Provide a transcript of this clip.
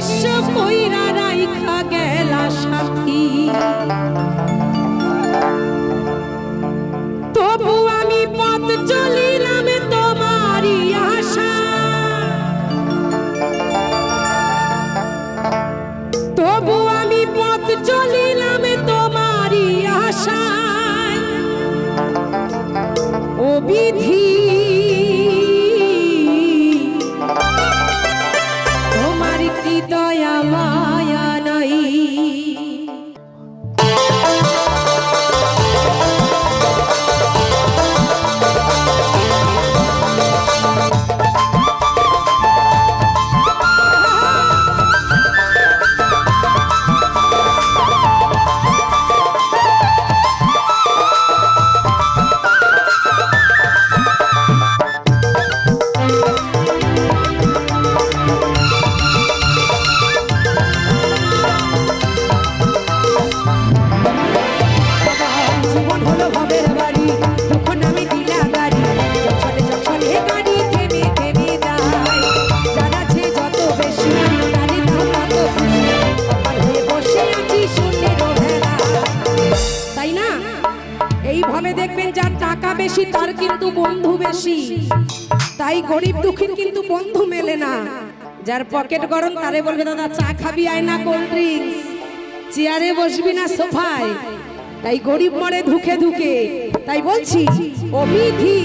অদৃশ্য কইরা রাইখা গেলা সাথী তবু আমি পথ চল I'm mama. বেশি, তার কিন্তু বন্ধু বেশি। তাই গরিব দুঃখীর কিন্তু বন্ধু মেলে না। যার পকেট গরম, তারে বলবে, দাদা, চা খাবি, আয় না কোল্ড ড্রিঙ্কস। চেয়ারে বসবি না, সোফায়। তাই গরিব মরে ধুকে ধুকে। তাই বলছি অভিধি